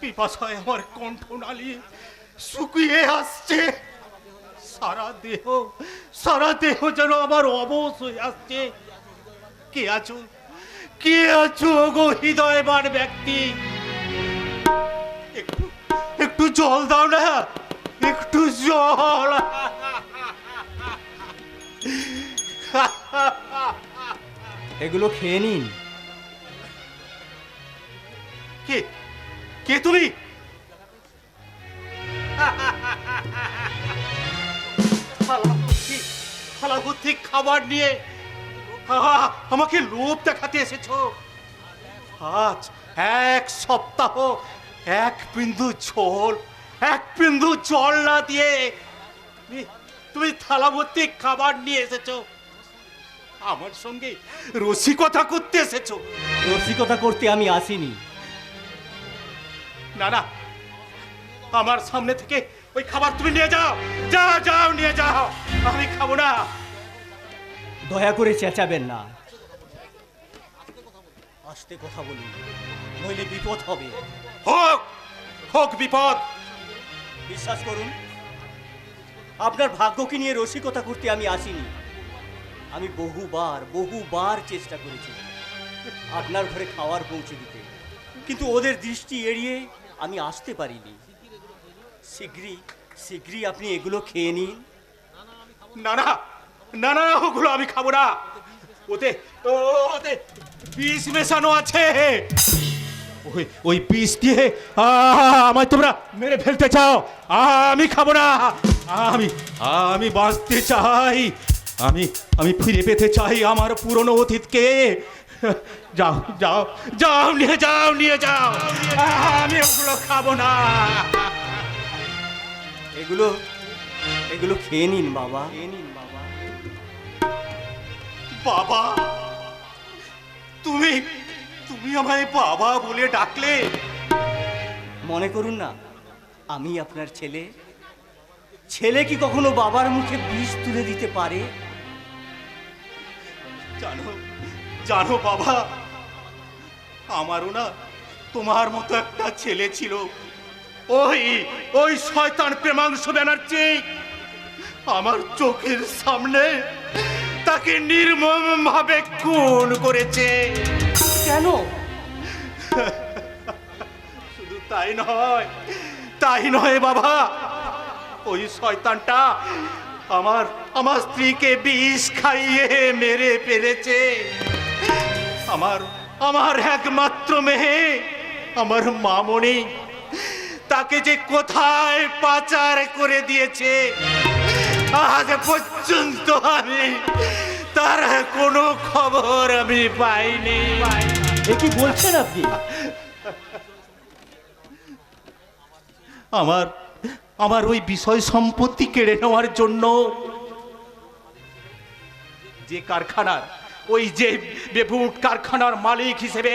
পিপাসায় আমার কণ্ঠনালী শুকিয়ে আসছে। সারা দেহ সারা দেহ যেন আমার অবশ হয়ে আসছে। কে আছো? কে আছো গো হৃদয়বান ব্যক্তি? একটু একটু জল দাও না একটু জল। এগুলো খেয়ে নিন। কে? কে তুমি? খাবার নিয়ে আমাকে লোভ দেখাতে এসেছ। আজ এক সপ্তাহ এক বিন্দু ঝোল এক বিন্দু জল না দিয়ে তুমি- তুমি থালাভর্তি খাবার নিয়ে এসেছ। আমার সঙ্গে রসিকতা করতে এসেছ। রসিকতা করতে আমি আসিনি। না না আমার সামনে থেকে ওই খাবার তুমি নিয়ে যাও। যাও যাও নিয়ে যাও। আমি খাব না। দয়া করে চেঁচাবেন না। আস্তে কথা বলুন নইলে বিপদ হবে। হোক হোক বিপদ। বিশ্বাস করুন আপনার ভাগ্যকে নিয়ে রসিকতা করতে আমি আসিনি। আমি বহুবার বহুবার চেষ্টা করেছি আপনার ঘরে খাওয়ার পৌঁছে দিতে। কিন্তু ওদের দৃষ্টি এড়িয়ে আমি আসতে পারিনি। শীঘ্রই শীঘ্রই আপনি এগুলো খেয়ে নিন। না না না না, ওগুলো আমি খাব না। ওতে ওতে বিষ মেশানো আছে। ওই ওই বিষ দিয়ে আমায় তোমরা মেরে ফেলতে চাও। আমি খাব না। আমি আমি বাঁচতে চাই। আমি আমি ফিরে পেতে চাই আমার পুরনো অতীতকে। যাও যাও যাও নিয়ে যাও নিয়ে যাও। আমি ওগুলো খাব না। এগুলো এগুলো খেয়ে নিন বাবা খেয়ে নিন বাবা। বাবা তুমি তুমি আমায় বাবা বলে ডাকলে? মনে করুন না আমি আপনার ছেলে। ছেলে কি কখনো বাবার মুখে বিষ তুলে দিতে পারে? জানো জানো বাবা আমারও না তোমার মতো একটা ছেলে ছিল। ওই ওই শয়তান প্রেমাংশু ব্যানার্জি আমার চোখের সামনে তাকে নির্মম ভাবে খুন করেছে। কেন? শুধু তাই নয় তাই নয় বাবা ওই শয়তানটা আমার আমার স্ত্রীকে বিষ খাইয়ে মেরে ফেলেছে। আমার আমার একমাত্র মেয়ে আমার মামনি তাকে যে কোথায় পাচার করে দিয়েছে আজ পর্যন্ত আমি তার কোনো খবর আমি পাইনি। কি বলছেন আপনি? আমার আমার ওই বিষয় সম্পত্তি কেড়ে নেওয়ার জন্য যে কারখানার ওই যে বেবুট কারখানার মালিক হিসেবে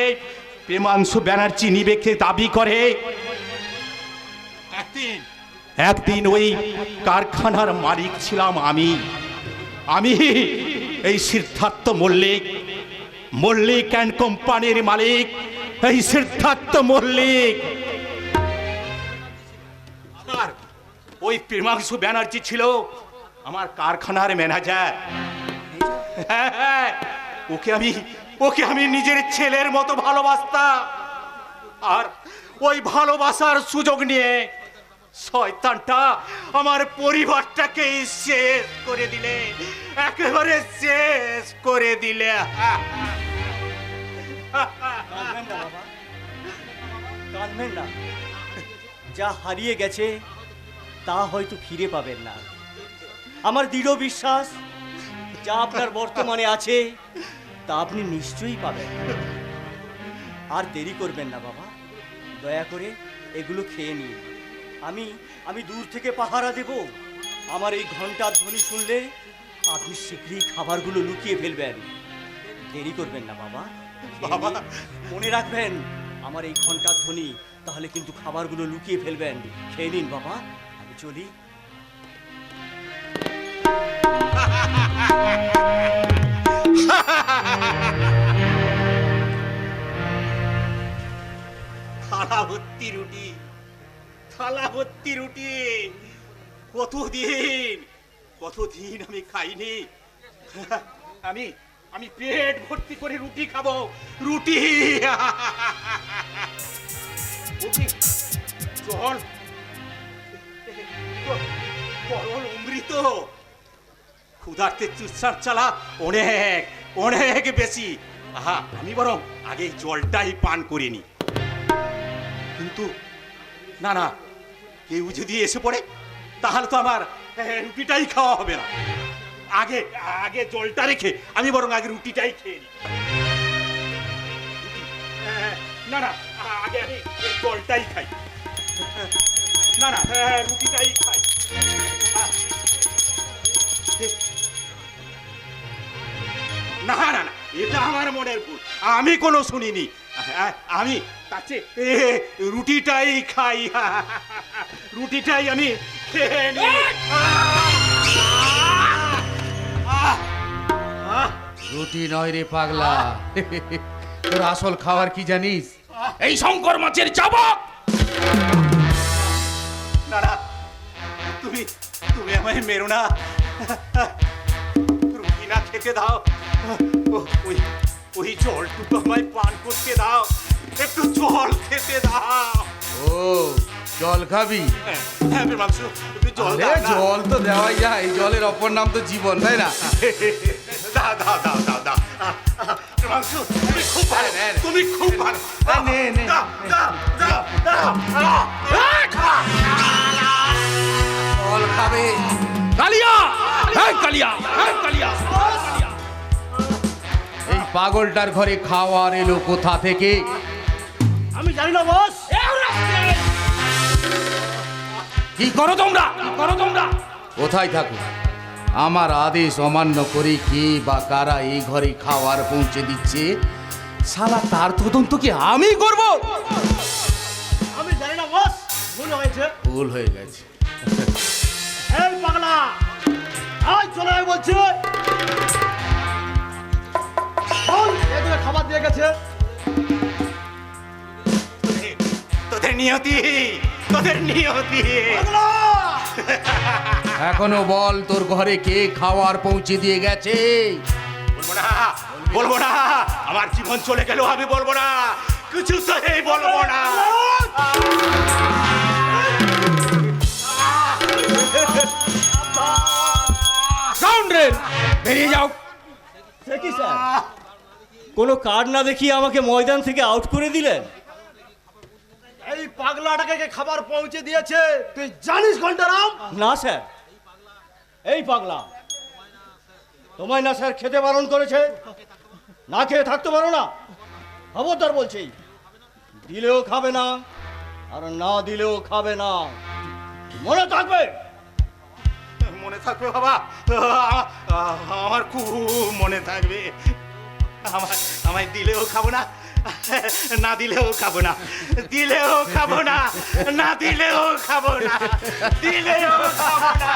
প্রেমাংশু ব্যানার্জি নিবেকে দাবি করে। একদিন। একদিন ওই কারখানার মালিক ছিলাম আমি। আমি এই সিদ্ধার্থ মল্লিক মল্লিক অ্যান্ড কোম্পানির মালিক। এই সিদ্ধার্থ মল্লিক। আর ওই প্রেমাংশু ব্যানার্জি ছিল আমার কারখানার ম্যানেজার। হ্যাঁ, হ্যাঁ, ওকে আমি ওকে আমি নিজের ছেলের মতো ভালোবাসতাম। আর ওই ভালোবাসার সুযোগ নিয়ে শয়তানটা আমার পরিবারটাকে শেষ করে দিলে, একেবারে শেষ করে দিলে। না। যা হারিয়ে গেছে, তা হয়তো ফিরে পাবেন না। আমার দৃঢ় বিশ্বাস, যা আপনার বর্তমানে আছে তা আপনি নিশ্চয়ই পাবেন। আর দেরি করবেন না বাবা। দয়া করে এগুলো খেয়ে নিন। আমি আমি দূর থেকে পাহারা দেব। আমার এই ঘণ্টার ধ্বনি শুনলে আপনি শীঘ্রই খাবারগুলো লুকিয়ে ফেলবেন। দেরি করবেন না বাবা। বাবা। মনে রাখবেন আমার এই ঘণ্টার ধ্বনি তাহলে কিন্তু খাবারগুলো লুকিয়ে ফেলবেন। খেয়ে নিন বাবা। আমি চলি। থালা ভর্তি রুটি থালা রুটি। কতদিন কতদিন আমি খাইনি? আমি আমি পেট ভর্তি করে রুটি খাব, রুটি। জল। তরল অমৃত। ক্ষুধার্তে চুচ্ছার চালা অনেক। অনেক বেশি। আহা, আমি বরং আগে জলটাই পান করিনি কিন্তু, না না, কেউ যদি এসে পড়ে, তাহলে তো আমার রুটিটাই খাওয়া হবে না। আগে আগে জলটা রেখে, আমি বরং আগে রুটিটাই খেয়ে নিই। না না, আগে আমি জলটাই খাই। না না রুটিটাই খাই। না না না এটা আমার মনের ভুল। আমি কোনো শুনিনি। আ- আমি এ, রুটিটাই খাই। রুটিটাই আমি খেয়ে নিই! রুটি নয় রে পাগলা। তোর আসল খাবার কি জানিস? এই শঙ্কর মাছের চাবক! না তুমি তুমি আমায় মেরো না। রুটি খেতে দাও। ওই ওই জলটুকু আমায় পান করতে দাও। একটু জল খেতে দাও। ও জল খাবি? হ্যাঁ, হ্যাঁ মাংস একটু জল জল তো দেওয়াই যায়। এই জলের অপর নাম তো জীবন তাই না? দাও দাও দাও আহ, আহ, তুমি খুব ভালো নে, নে। তুমি খুব ভালো। নে, নে, জল খাবে। কালিয়া! এই কালিয়া! এই কালিয়া! এই পাগলটার ঘরে খাওয়ার এলো কোথা থেকে? আমি জানি না বস। কি করো তোমরা? করো তোমরা? কোথায় থাকো? আমার আদেশ অমান্য করে কে বা কারা এই ঘরে খাওয়ার পৌঁছে দিচ্ছে? শালা তার তদন্ত কি আমি করব? আমি জানি না বস। ভুল হয়েছে। ভুল হয়ে গেছে। পাগলা আজ চলে আয় বলছি খাবার দিয়ে গেছে। তোদের নিয়তি তোদের নিয়তি। এখনও বল তোর ঘরে কে খাওয়ার পৌঁছে দিয়ে গেছে? বলব না বলব না আমার জীবন চলে গেল আমি বলব না কিছু তো বলব না। বেরিয়ে যাও। কি স্যার? কোনো কার্ড না দেখিয়ে আমাকে ময়দান থেকে আউট করে দিলেন? এই পাগলাটাকে খাবার পৌঁছে দিয়েছে। তুই জানিস ঘন্টারাম? না স্যার। এই পাগলা তোমায় না স্যার খেতে বারণ করেছে? না খেয়ে থাকতে পারো না? খবরদার বলছি দিলেও খাবে না আর না দিলেও খাবে না। মনে থাকবে? মনে থাকবে বাবা। আমার খুব মনে থাকবে। আমার আমায় দিলেও খাব না না দিলেও খাব না দিলেও খাব না না দিলেও খাব না দিলেও খাব না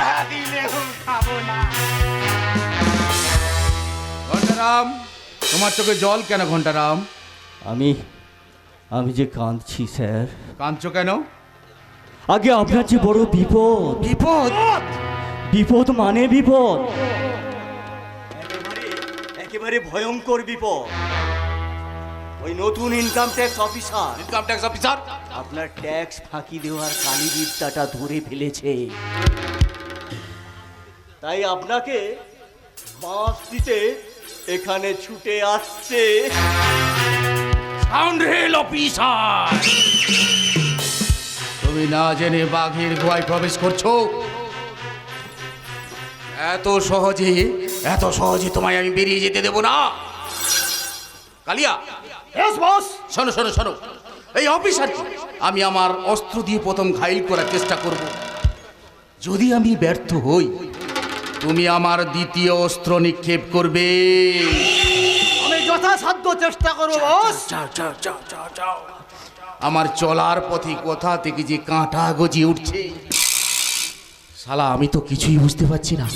না দিলেও খাব না। ঘন্টারাম তোমার চোখে জল কেন ঘন্টারাম আমি আমি যে কাঁদছি স্যার। কাঁদছো কেন? আগে আপনার যে বড় বিপদ। বিপদ? বিপদ মানে বিপদ। একেবারে একেবারে ভয়ঙ্কর বিপদ। ওই নতুন income tax officer income tax officer আপনার ট্যাক্স ফাঁকি দেওয়ার কালিবিদ্যাটা ধরে ফেলেছে। তাই আপনাকে বাঁশ দিতে এখানে ছুটে আসছে। সাউন্ড্রেল অফিসার তুমি না জেনে বাঘের গোয়ায় প্রবেশ করছ? এত সহজে এত সহজে তোমায় আমি বেরিয়ে যেতে দেব না। কালিয়া এস বস শোনো শোনো শোনো। এই অফিসার আমি আমার অস্ত্র দিয়ে প্রথম ঘাইল করার চেষ্টা করব। যদি আমি ব্যর্থ হই তুমি আমার দ্বিতীয় অস্ত্র নিক্ষেপ করবে। আমি যথাসাধ্য চেষ্টা করব আমার চলার পথে কোথা থেকে যে কাঁটা গজিয়ে উঠছে? শালা, আমি তো কিছুই বুঝতে পারছি না।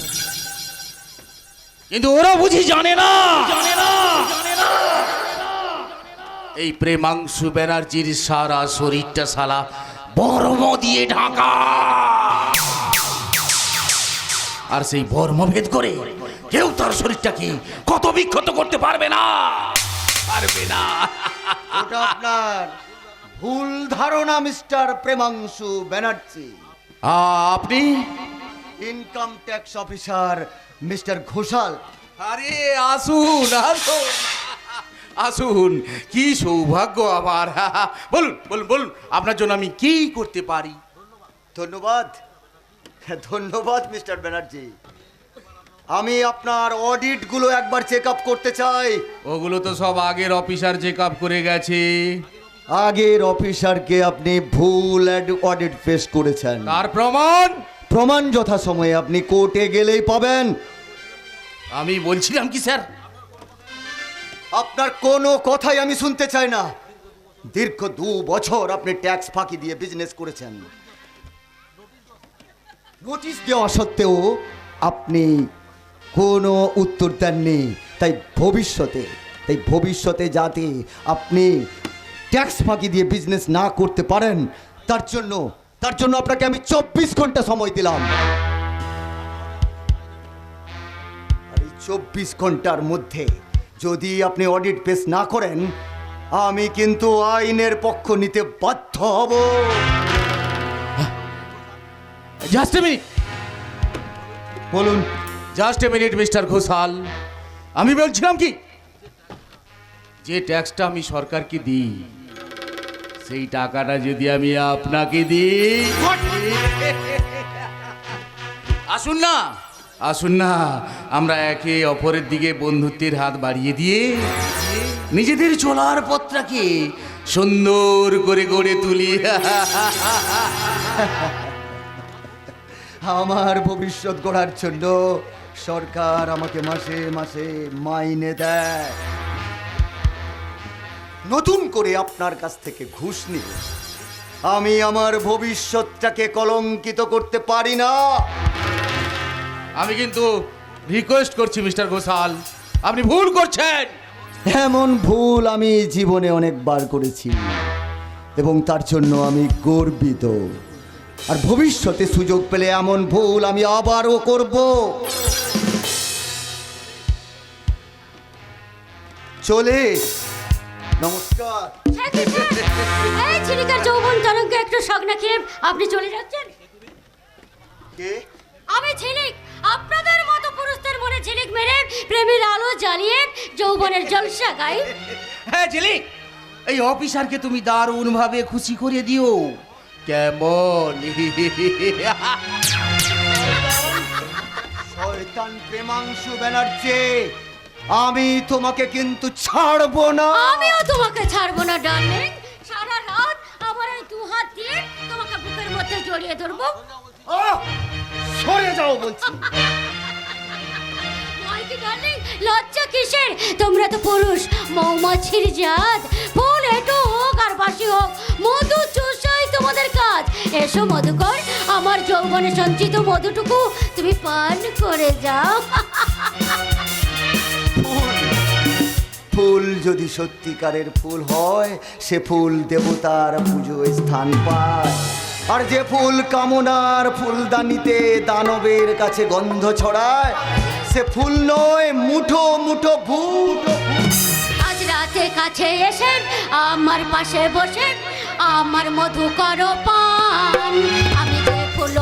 কিন্তু ওরা বুঝি জানে না। জানে না এই প্রেমাংশু ব্যানার্জির সারা শরীরটা সালা বর্ম দিয়ে ঢাকা। আর সেই বর্ম ভেদ করে কেউ তার শরীরটাকে কত বিক্ষত করতে পারবে না? পারবে না। আপনার। ভুল ধারণা মিস্টার প্রেমাংশু ব্যানার্জি। আপনি? Income tax officer mister Ghoshal. আরে আসুন আসুন। আসুন কি সৌভাগ্য আমার বলুন বলুন বলুন আপনার জন্য আমি কি করতে পারি? ধন্যবাদ। ধন্যবাদ মিস্টার ব্যানার্জি। আমি আপনার অডিটগুলো একবার চেক আপ করতে চাই। ওগুলো তো সব আগের অফিসার চেক আপ করে গেছে। আগের অফিসারকে আপনি ভুল অডিট ফেস করেছেন। তার প্রমাণ? প্রমাণ যথাসময়ে আপনি কোর্টে গেলেই পাবেন। আমি বলছিলাম কি স্যার? আপনার কোনো কথাই আমি শুনতে চাই না। দীর্ঘ দু বছর আপনি ট্যাক্স ফাঁকি দিয়ে বিজনেস করেছেন। নোটিশ দেওয়া সত্ত্বেও আপনি কোনো উত্তর দেননি। তাই ভবিষ্যতে তাই ভবিষ্যতে যাতে আপনি ট্যাক্স ফাঁকি দিয়ে বিজনেস না করতে পারেন তার জন্য তার জন্য আপনাকে আমি চব্বিশ ঘণ্টা সময় দিলাম। আর এই চব্বিশ ঘণ্টার মধ্যে যদি আপনি অডিট পেশ না করেন আমি কিন্তু আইনের পক্ষ নিতে বাধ্য হব। জাস্ট মিনিট বলুন। Just a minute mister Ghoshal. আমি বলছিলাম কি যে ট্যাক্সটা আমি সরকারকে দিই সেই টাকাটা যদি আমি আপনাকে দিই। আসুন না। আসুন না আমরা একে অপরের দিকে বন্ধুত্বের হাত বাড়িয়ে দিয়ে নিজেদের চলার পথটাকে সুন্দর করে গড়ে তুলি। আমার ভবিষ্যৎ গড়ার জন্য সরকার আমাকে মাসে মাসে মাইনে দেয়। নতুন করে আপনার কাছ থেকে ঘুষ নিয়ে আমি আমার ভবিষ্যৎটাকে কলঙ্কিত করতে পারি না। আমি কিন্তু রিকোয়েস্ট করছি মিস্টার ঘোষাল। আপনি ভুল করছেন। এমন ভুল আমি জীবনে অনেকবার করেছি এবং তার জন্য আমি গর্বিত। আর ভবিষ্যতে সুযোগ পেলে এমন ভুল আমি আবারও করব। চলে নমস্কার। এই ছিলিকার যৌবন তরঙ্গে একটু সগনা খেয়ে আপনি চলে যাচ্ছেন? কে? আমি ঝিলিক আপনাদের মতো পুরুষদের মনে ঝিলিক মেরে প্রেমের আলো জ্বালিয়ে যৌবনের জলসা গাই হ্যাঁ ঝিলিক এই অফিসারকে তুমি দারুণ ভাবে খুশি করে দিও। কেমন? শয়তান প্রেমাংশু ব্যানার্জি। আমি তোমাকে কিন্তু ছাড়বো না। আমিও তোমাকে ছাড়বো না ডার্লিং সারা রাত আমার এই দু হাত দিয়ে তোমাকে বুকের মধ্যে জড়িয়ে ধরবো। আহ! সরে যাও বলছি। ডার্লিং লজ্জা কিসের? তোমরা তো পুরুষ মৌমাছির জাত। ফুল এটো হোক আর বাসি হোক মধু চুষাই তোমাদের কাজ। এসো মধুকর আমার যৌবনে সঞ্চিত মধুটুকু তুমি পান করে যাও। ফুল যদি সত্যিকারের ফুল হয়, সে ফুল দেবতার পুজোয় স্থান পায়। আর যে ফুল কামনার ফুলদানিতে দানবের কাছে গন্ধ ছড়ায়, সে ফুল নয়, মুঠো মুঠো ভূত। আজ রাতে কাছে এসেন, আমার পাশে বসেন, আমার মধুকর পান। আমি যে ফুল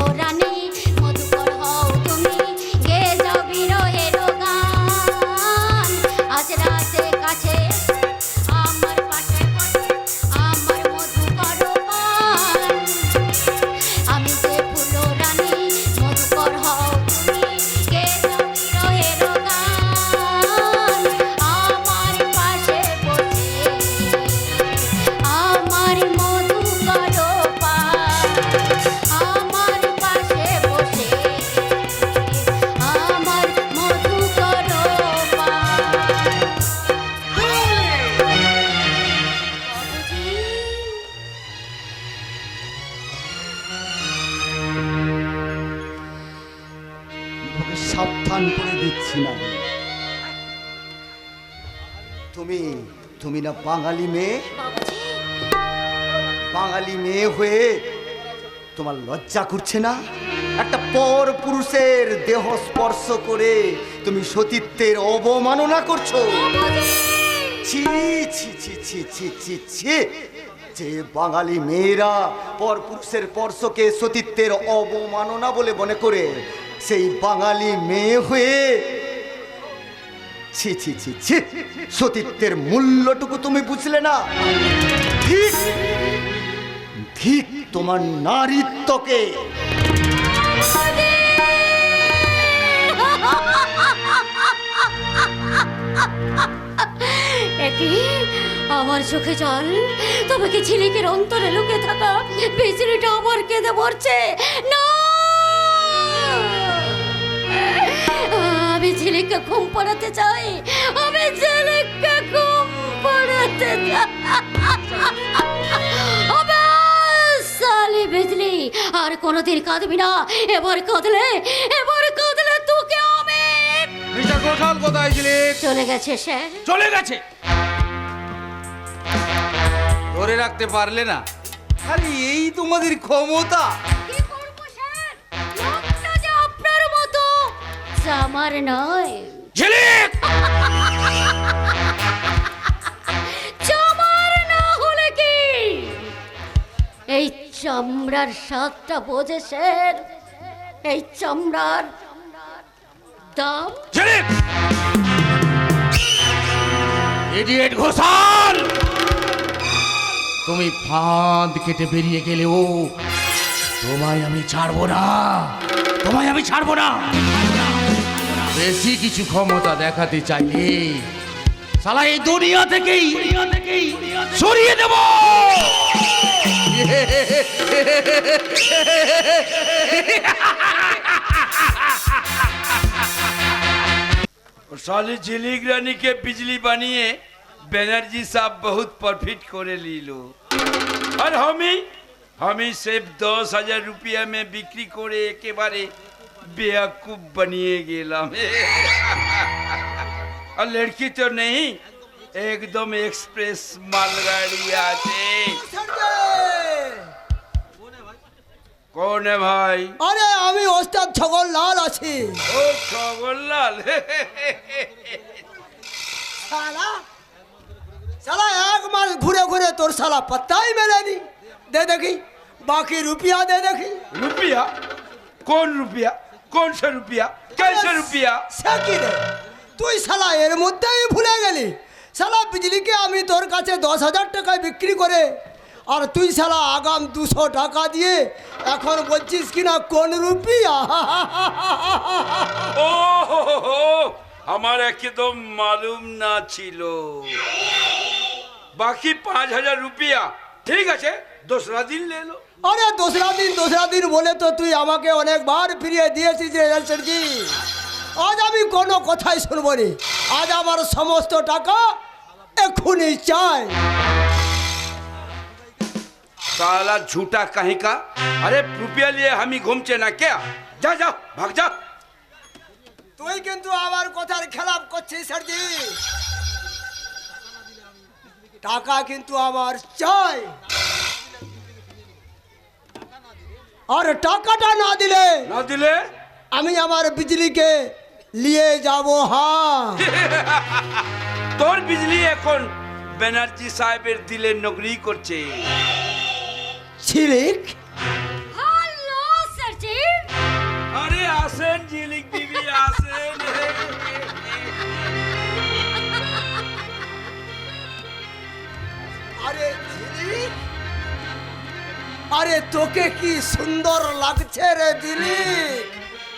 তোকে সাবধান করে দিচ্ছি না। তুমি তুমি না বাঙালি মেয়ে? বাঙালি মেয়ে হয়ে তোমার লজ্জা করছে না? একটা পর পুরুষের দেহ স্পর্শ করে তুমি সতীত্বের অবমাননা করছ। ছি ছি ছি ছি ছি ছি ছি। যে বাঙালি মেয়েরা পর পুরুষের স্পর্শকে সতীত্বের অবমাননা বলে মনে করে সেই বাঙালি মেয়ে হয়ে ছি ছি ছি ছি, সতীত্বের মূল্যটুকু তুমি বুঝলে না? ঠিক ঠিক তোমার নারীত্বকে আমার চোখে জল? তবে কি ঝিলিকের অন্তরে লুকে থাকা বিজলিটা আমার কেঁদে পড়ছে না! আমি ঝিলিককে ঘুম পড়াতে চাই। আমি ঝিলিককে ঘুম পড়াতে চাই। বিজলি আর কোনোদিন কাঁদবি না। এবার কাঁদলে এবার কাঁদলে তোকে আমি। মিস্টার ঘোষাল কোথায় চলে গেছে স্যার চলে গেছে? ধরে রাখতে পারলে না। আরে এই তোমাদের ক্ষমতা। আমার নয়। ঝিলিক! চামার না হলে কি? এই চামড়ার স্বাদটা বোঝে স্যার এই চামড়ার দাম? ঝিলিক! ইডিয়েট ঘোষাল! তুমি ফাঁদ কেটে বেরিয়ে গেলেও তোমায় আমি ছাড়বো না। তোমায় আমি ছাড়বো না। বেশি কিছু ক্ষমতা দেখাতে চাইলে সালা এই দুনিয়া থেকেই সরিয়ে দেব साली झिलिक रानी के बिजली बनिए बनर्जी साहब बहुत प्रॉफिट करे लीलो और हमी हमी सिर्फ दस हजार रुपया में बिक्री करे एके बारे বেয়াকুব বানিয়ে গেলাম আর লড়কি তো নেই একদম এক্সপ্রেস মালগাড়ি আছে কোন है ভাই আরে আমি ওস্তাদ ছগল লাল আছি ও খবরলাল শালা শালা এক মাস ঘুরে ঘুরে তোর শালা पत्ता ही মেলেনি দে দেখি বাকি রুপিয়া দে দেখি रुपया कौन रुपया কোন সরুপিয়া রুপিয়া কেসে রুপিয়া? সে রে তুই শালা এর মধ্যেই ভুলে গেলি। শালা বিজলিকে আমি তোর কাছে দশ হাজার টাকায় বিক্রি করে আর তুই শালা আগাম দুশো টাকা দিয়ে এখন বলছিস কিনা কোন রুপিয়া? ও আমার একদম মালুম না ছিল। বাকি পাঁচ হাজার রুপিয়া। ঠিক আছে দোসরা দিন লেলো আরে দোসরা দিন দোসরা দিন বলে তো তুই আমাকে অনেকবার ফিরিয়ে দিয়েছিস রে রেলসেটজি আজ আমি কোনো কথাই শুনবো নি আজ আমার সমস্ত টাকা এক্ষুনি চাই साला झूठा कहीं का अरे रुपया लिए हम ही घूमचे ना क्या जा जा भाग जा তুই কিন্তু আমার কথার খেলাপ করছিস স্যারজি টাকা কিন্তু আমার চাই আর টাকাটা না দিলে না দিলে আমি আমার বিজলিকে নিয়ে যাব হ্যাঁ। তোর বিজলি এখন ব্যানার্জি সাহেবের দিলে নগরি করছে। ছিলিক? আরে আসেন ঝিলিক দিবি আসেন। আরে ঝিলিক আরে তোকে কি সুন্দর লাগছে রে দিলিক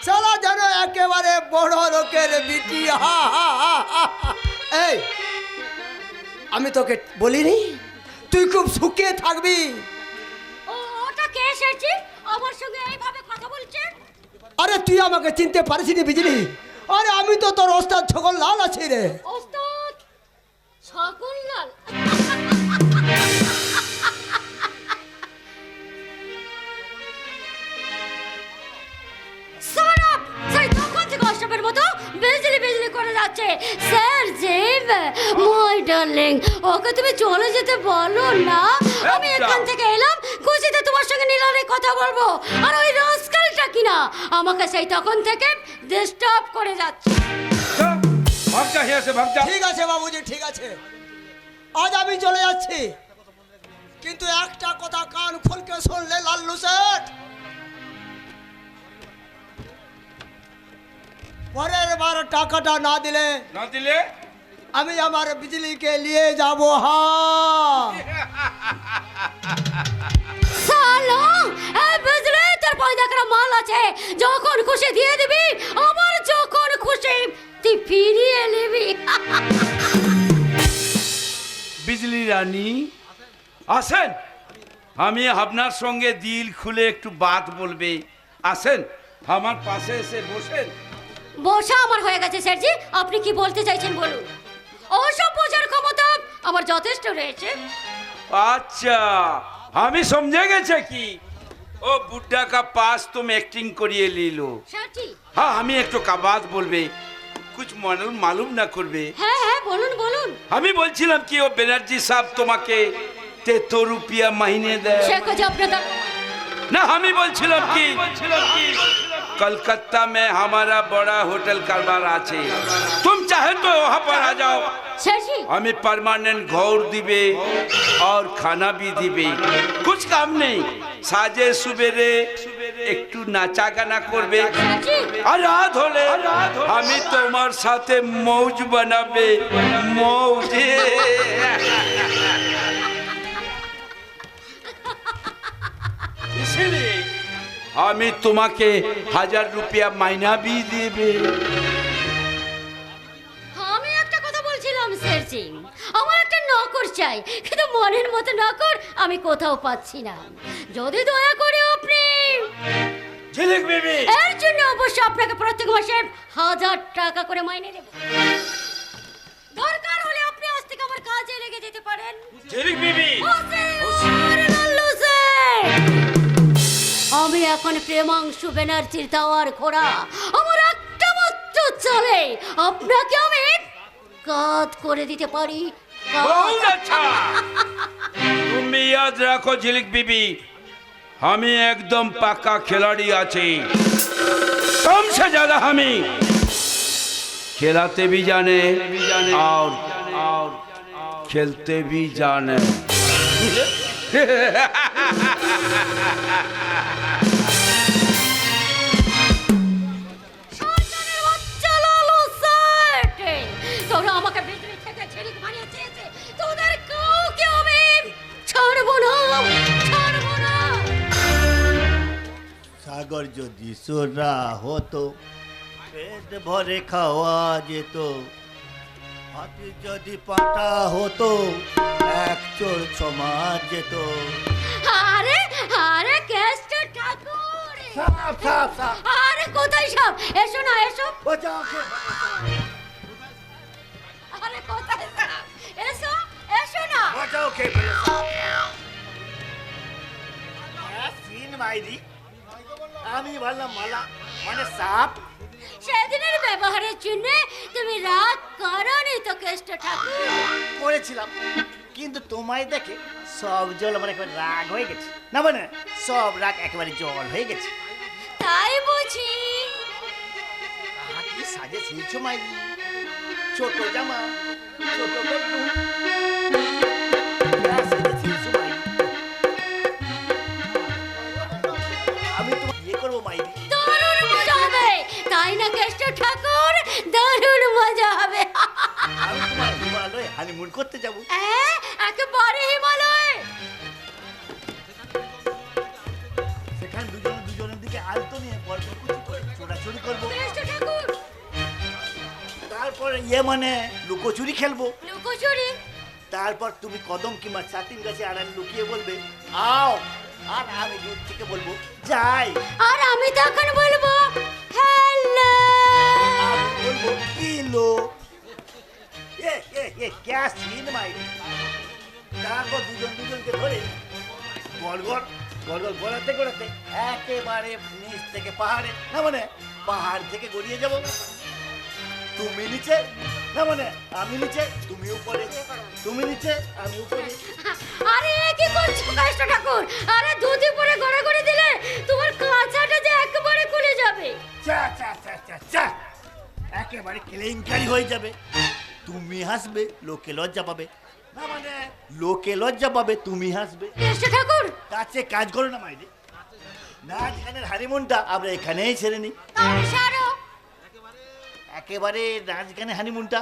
সালা যেন একেবারে বড় লোকের বিটি হা হা হা। এই আমি তোকে বলিনি? তুই খুব সুখে থাকবি। ওটা কে স্যারজি আমার সঙ্গে এইভাবে কথা বলছেন আরে তুই আমাকে চিনতে পারিসনি বিজলি আরে আমি তো তোর ওস্তাদ ছগল লাল আছি রে। ওস্তাদ ছাগললাল সরব বিজলি করে যাচ্ছে। স্যার যে মাই ডার্লিং ওকে তুমি চলে যেতে বলো না। আমি এখান থেকে এলাম খুশিতে তোমার সঙ্গে নিলারে কথা বলব। আর ওই রাস্কালটা কিনা? আমাকে সেই তখন থেকে ডিস্টার্ব করে যাচ্ছে। যা, ভাগ যা হিয়া ভাগ যা ঠিক আছে বাবুজি ঠিক আছে। আজ আমি চলে যাচ্ছি। কিন্তু একটা কথা কান খুলকে শুনলে লাল্লু সেট পরের বার টাকাটা না দিলে না দিলে? আমি আমার বিজলিকে নিয়ে যাব হা। সালো এই বুঝলে তোর পয়দা করা মাল আছে। যখন খুশি দিয়ে দিবি আবার যখন খুশি তুই ফিরিয়ে নিবি। বিজলি রানী আসেন। আমি আপনার সঙ্গে দিল খুলে একটু বাদ বলবে। আসেন আমার পাশে এসে বসেন। বসা আমার হয়ে গেছে স্যারজি আপনি কি বলতে চাইছেন বলুন ওসব বোঝার ক্ষমতা আমার যথেষ্ট রয়েছে अच्छा हमें समझे गए कि ओ बुड्ढा का पास तुम एक्टिंग करिए ले लो স্যারজি हाँ हमें एक तो का बात बोलबे कुछ मालूम मालूम না করবে হ্যাঁ হ্যাঁ বলুন বলুন আমি বলছিলাম কি ও ব্যানার্জি সাহেব তোমাকে তেতো রুপিয়া মাইনে দেয় শেখ আপনার না আমি বলছিলাম কি? কলকাতা মে হামারা বড় হোটেল কারবার আছে। তুমি চাহে তো ওহা পর আ যাও। আমি পার্মানেন্ট ঘর দিবে আর খানা ভি দিবে। কুছ কাম নেই। সাজে সুবেরে একটু নাচা গানা করবে আর রাত হলে আমি তোমার সাথে মৌজ বানাবে। মৌজে। আমি তোমাকে হাজার রুপিয়া মাইনা বি দেবে। আমি একটা কথা বলছিলাম স্যারজি। আমার একটা নকর চাই। কিন্তু মনের মতো নকর আমি কোথাও পাচ্ছি না। যদি দয়া করে আপনি ঝিলিক বিবি। এর জন্য আপনাকে প্রত্যেক মাসে হাজার টাকা করে মাইনে দেব। দরকার হলে আপনি আজ থেকে আমার কাজে লেগে যেতে পারেন। ঝিলিক বিবি। প্রেমাংশু ব্যানার্জির দাওয়ার ঘোড়া আমার একটা মাত্র চলে আপনাকে আমি কাত করে দিতে পারি কাত। बहुत अच्छा तुम भी याद रखो झिलिक बीबी हमें एकदम पक्का खिलाड़ी आछे कम से ज्यादा हमें खिलाते भी जाने और और खेलते भी जाने ছাড়বো না, ছাড়বো না। সাগর যদি সোনা হতো পেট ভরে খাওয়া যেত। হাতি যদি পাটা হতো এক চোর সমাজ যেত। আরে আরে ঠাকুর! সাপ সাপ সাপ। আরে কোথায় সব এসো না এসো। বাঁচাও এসো না বাঁচাও কে সিন মাইরি আমি বললাম মালা মানে সাপ? সেদিনের ব্যবহারের জন্য তুমি রাগ করনি তো কেষ্ট ঠাকুর। করেছিলাম কিন্তু তোমায় দেখে সব জল আমার একেবারে রাগ হয়ে গেছে। না মানে সব রাগ একেবারে জল হয়ে গেছে। তাই বুঝি। কি সাজে ছিলছো মাইরি ছোট জামা ছোট বেডরুম কেষ্ট ঠাকুর দারুণ মজা হবে। আমি তোমার হিমালয়ে হানিমুন করতে যাব। হ্যাঁ একেবারে হিমালয়। সেখানে দুজন দুজনের দিকে আলতো নিয়ে গল্প কুচি করে ছোটাছুটি করব। কেষ্ট ঠাকুর। তারপরে ইয়ে মানে লুকোচুরি খেলব। লুকোচুরি? তারপর তুমি কদম কিংবা চাতিম গাছে আড়ালে লুকিয়ে বলবে আও আর আমি দূর থেকে বলব যাই। আর আমি তখন বলব হ্যালো! আমি বলব এ এ এ ক্যা সিন মাইরি তারপর দুজন দুজনকে ধরে গড়গড় গড়গড় গড়াতে গড়াতে একেবারে নিচ থেকে পাহাড়ে না মানে পাহাড় থেকে গড়িয়ে যাব তুমি নিচে না মানে আমি নিচে তুমি উপরে তুমি নিচে আমি উপরে আরে, কি করছ কষ্ট ঠাকুর? আরে দুধি পরে গড়ে গড়ে দিলে একেবারে কেলেঙ্কারি হয়ে যাবে। তুমি হাসবে লোকে লজ্জা পাবে। না মানে লোকে লজ্জা পাবে তুমি হাসবে। ঠাকুর। তার চেয়ে কাজ করো না গানের হানিমুনটা আমরা এখানেই ছেড়ে নিই। একেবারে নাচ হানিমুনটা।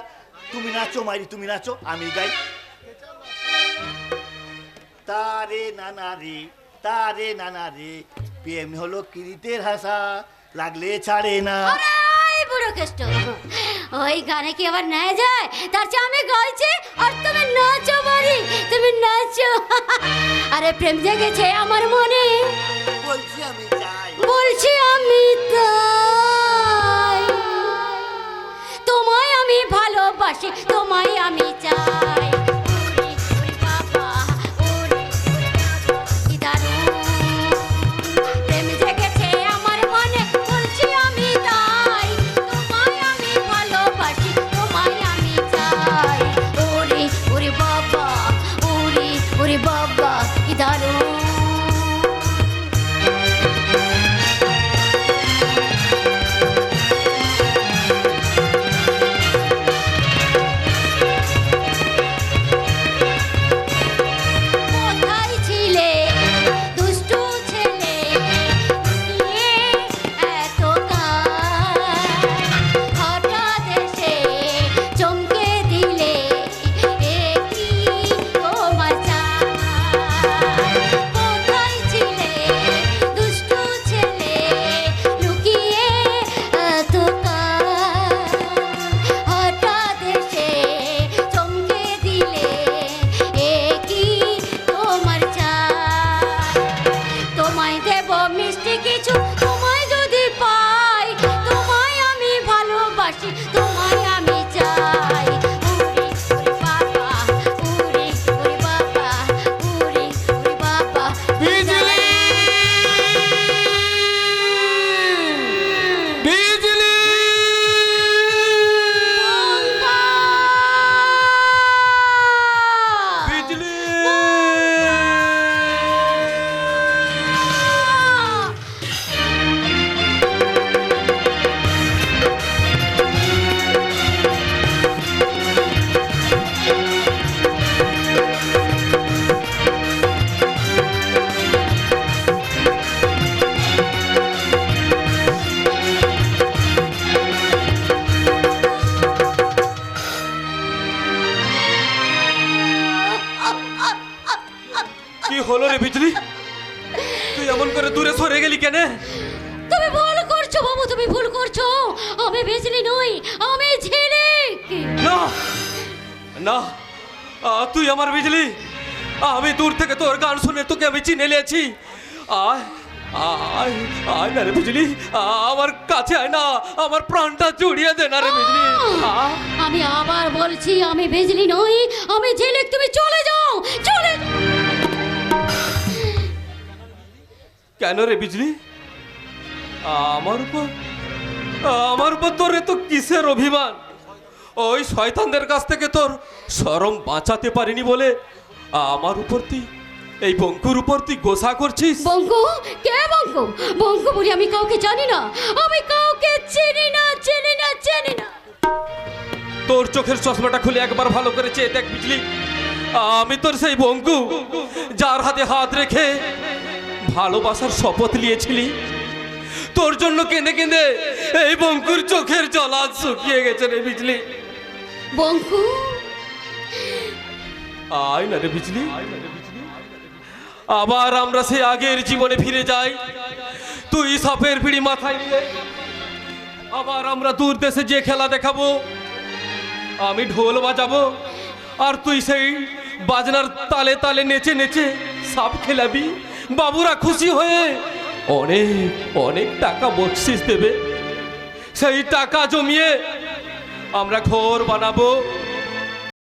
তুমি নাচো মাইরি তুমি নাচো আমি গাই। তারে নানা রে তারে নানা রে প্রেম হলো কিরিতের হাসা লাগলে ছাড়ে না। ওই কেষ্ট। ওই গানে কি আবার যায়? তার চেয়ে আমি গাইছি আর তুমি নাচো বাড়ি তুমি নাচো। আরে প্রেম জেগেছে আমার মনে। বলছি আমি তাই। বলছি আমি তাই। তোমায় আমি ভালোবাসি তোমায় আমি চাই। কেন? তুমি ভুল করছ বাবু তুমি ভুল করছ। আমি বিজলি নই আমি ঝিলিক। না না আ, তুই আমার বিজলি। আমি দূর থেকে তোর গান শুনে তোকে আমি চিনে নিয়েছি। আয় আয় আয় না রে বিজলি আ, আমার কাছে আয় না আমার প্রাণটা জুড়িয়ে দে না রে বিজলি। আমি আবার বলছি আমি বিজলি নই আমি ঝিলিক তুমি চলে যাও। কেন রে বিজলি? আমার উপর আমার উপর তোর এত কিসের অভিমান? ওই শয়তানদের কাছ থেকে তোর সরম বাঁচাতে পারিনি বলে আমার উপর তুই এই বঙ্কুর উপর তুই গোসা করছিস? বঙ্কু কে বঙ্কু? বঙ্কু বলি আমি কাউকে জানি না। আমি কাউকে চিনি না চিনি না চিনি না। তোর চোখের চশমাটা খুলে একবার ভালো করে চেয়ে দেখ বিজলি। আমি তোর সেই বঙ্কু যার হাতে হাত রেখে ভালোবাসার শপথ নিয়েছিলি? তোর জন্য কেঁদে কেঁদে এই বঙ্কুর চোখের জল আজ শুকিয়ে গেছে রে বিজলি। বঙ্কু? আয় না রে বিজলি। আবার আমরা সেই আগের জীবনে ফিরে যাই। তুই সাপের পিড়ি মাথায় নিয়ে আবার আমরা দূর দেশে যে খেলা দেখাবো আমি ঢোল বাজাবো আর তুই সেই বাজনার তালে তালে নেচে নেচে সাপ খেলাবি। বাবুরা খুশি হয়ে অনেক অনেক টাকা বকশিস দেবে। সেই টাকা জমিয়ে আমরা ঘর বানাবো।